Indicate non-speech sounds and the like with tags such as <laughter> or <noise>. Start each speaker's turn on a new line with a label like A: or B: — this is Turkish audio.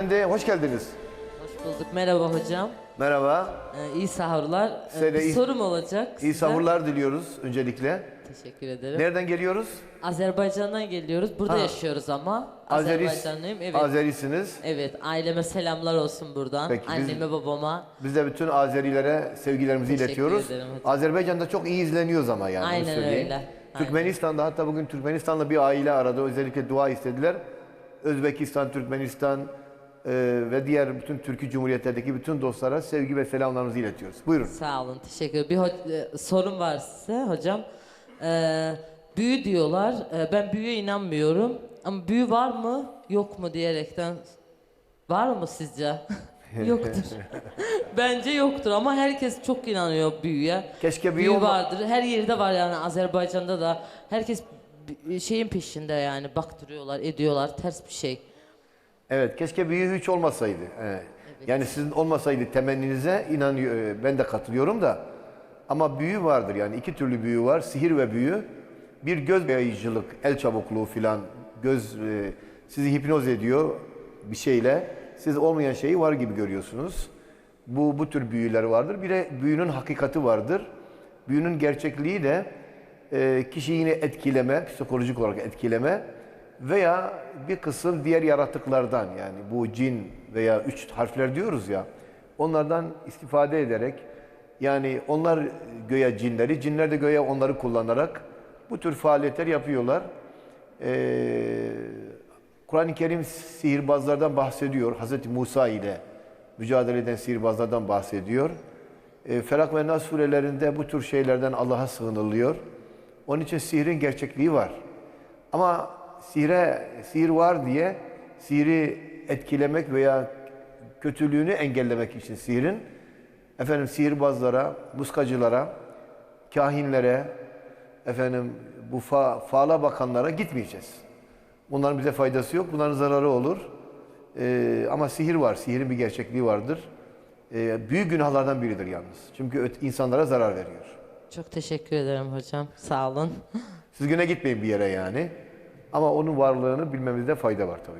A: de hoş geldiniz.
B: Hoş bulduk. Merhaba hocam.
A: Merhaba.
B: Ee, iyi sahurlar. Ee,
A: Size de
B: bir
A: iyi-
B: sorum olacak.
A: İyi
B: size.
A: sahurlar diliyoruz öncelikle.
B: Teşekkür ederim.
A: Nereden geliyoruz?
B: Azerbaycan'dan geliyoruz. Burada
A: Ha.
B: yaşıyoruz ama.
A: Azeris,
B: Azerbaycanlıyım. Evet.
A: Azerisiniz.
B: evet. Aileme selamlar olsun buradan.
A: Peki, biz-
B: Anneme, babama.
A: Biz de bütün Azerilere sevgilerimizi
B: Teşekkür
A: iletiyoruz.
B: ederim hocam.
A: Azerbaycan'da çok iyi izleniyoruz ama yani.
B: Aynen
A: söyleyeyim.
B: öyle.
A: Türkmenistan'da hatta bugün Türkmenistan'la bir aile aradı. Özellikle dua istediler. Özbekistan, Türkmenistan e, ve diğer bütün Türkiye Cumhuriyetlerdeki bütün dostlara sevgi ve selamlarımızı iletiyoruz. Buyurun.
B: Sağ olun. Teşekkür ederim. Bir e, sorum var size hocam. Ee, büyü diyorlar. Ee, ben büyüye inanmıyorum. Ama büyü var mı yok mu diyerekten var mı sizce? <laughs> yoktur. <laughs> Bence yoktur ama herkes çok inanıyor büyüye.
A: Keşke büyü
B: büyü vardır. Her yerde var yani Azerbaycan'da da. Herkes şeyin peşinde yani baktırıyorlar, ediyorlar. Ters bir şey.
A: Evet, keşke büyü hiç olmasaydı. Evet. Yani sizin olmasaydı temenninize inanıyor, e, ben de katılıyorum da. Ama büyü vardır yani iki türlü büyü var. Sihir ve büyü. Bir göz yayıcılık, el çabukluğu filan. Göz e, sizi hipnoz ediyor bir şeyle. Siz olmayan şeyi var gibi görüyorsunuz. Bu bu tür büyüler vardır. Bir de büyünün hakikati vardır. Büyünün gerçekliği de e, kişiyi yine etkileme, psikolojik olarak etkileme veya bir kısım diğer yaratıklardan yani bu cin veya üç harfler diyoruz ya onlardan istifade ederek yani onlar göya cinleri, cinler de göya onları kullanarak bu tür faaliyetler yapıyorlar. Ee, Kur'an-ı Kerim sihirbazlardan bahsediyor. Hz. Musa ile mücadele eden sihirbazlardan bahsediyor. E, Felak ve Nas surelerinde bu tür şeylerden Allah'a sığınılıyor. Onun için sihrin gerçekliği var. Ama sihre, sihir var diye sihri etkilemek veya kötülüğünü engellemek için sihirin efendim sihirbazlara, muskacılara, kahinlere, efendim bu fa, fala bakanlara gitmeyeceğiz. Bunların bize faydası yok, bunların zararı olur. Ee, ama sihir var, sihirin bir gerçekliği vardır. Ee, büyük günahlardan biridir yalnız. Çünkü insanlara zarar veriyor.
B: Çok teşekkür ederim hocam. Sağ olun.
A: Siz güne gitmeyin bir yere yani. Ama onun varlığını bilmemizde fayda var tabii